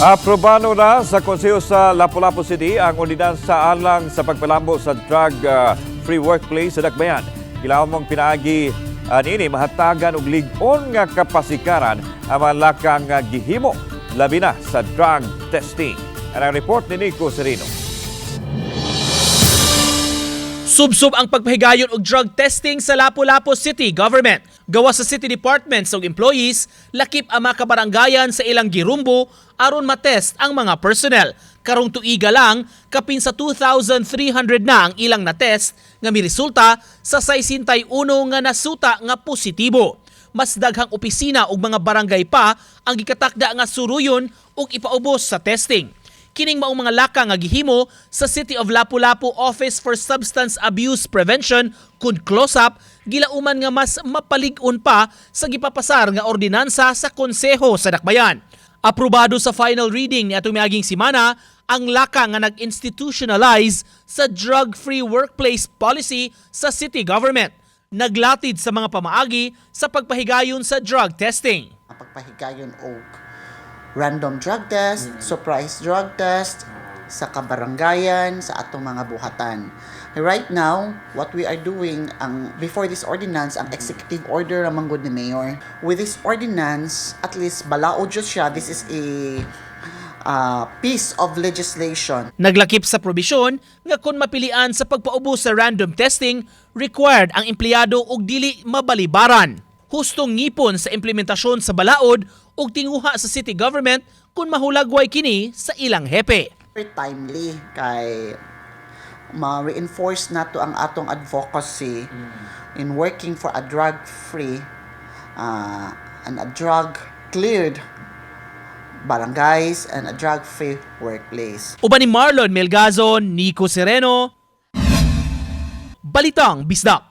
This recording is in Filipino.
Aprobado na sa Konseho sa Lapu-Lapu City ang ordinansa alang sa pagpalambo sa drug-free workplace sa Dakbayan. Kailangan mong pinaagi uh, mahatagan og ligon nga kapasikaran ang mga lakang nga gihimo labi na sa drug testing. Ang report ni Nico Serino. Subsub ang pagpahigayon og drug testing sa Lapu-Lapu City Government. Gawa sa city departments ug employees, lakip ang mga kabaranggayan sa ilang girumbo aron matest ang mga personnel. Karong tuiga lang, kapin sa 2,300 na ang ilang na-test nga miresulta sa 61 nga nasuta nga positibo. Mas daghang opisina ug mga barangay pa ang gikatakda nga suruyon ug ipaubos sa testing. Kining maong mga laka nga gihimo sa City of Lapu-Lapu Office for Substance Abuse Prevention kun close-up gilauman nga mas mapalig-on pa sa gipapasar nga ordinansa sa konseho sa Dakbayan. Aprobado sa final reading ni atong miaging simana ang laka nga nag-institutionalize sa drug-free workplace policy sa city government. Naglatid sa mga pamaagi sa pagpahigayon sa drug testing. pagpahigayon og random drug test, surprise drug test sa kabarangayan, sa atong mga buhatan. Right now, what we are doing ang before this ordinance ang executive order ramang good ni mayor. With this ordinance, at least balaod siya. This is a uh, piece of legislation Naglakip sa probisyon nga kung mapilian sa pagpaubos sa random testing, required ang empleyado og dili mabalibaran. Hustong ngipon sa implementasyon sa balaod ug tinguha sa city government kung mahulagway kini sa ilang hepe. very timely kay ma-reinforce nato ang atong advocacy in working for a drug-free uh, and a drug-cleared barangays and a drug-free workplace. Uban ni Marlon Melgazon, Nico Sereno, Balitang Bisdak.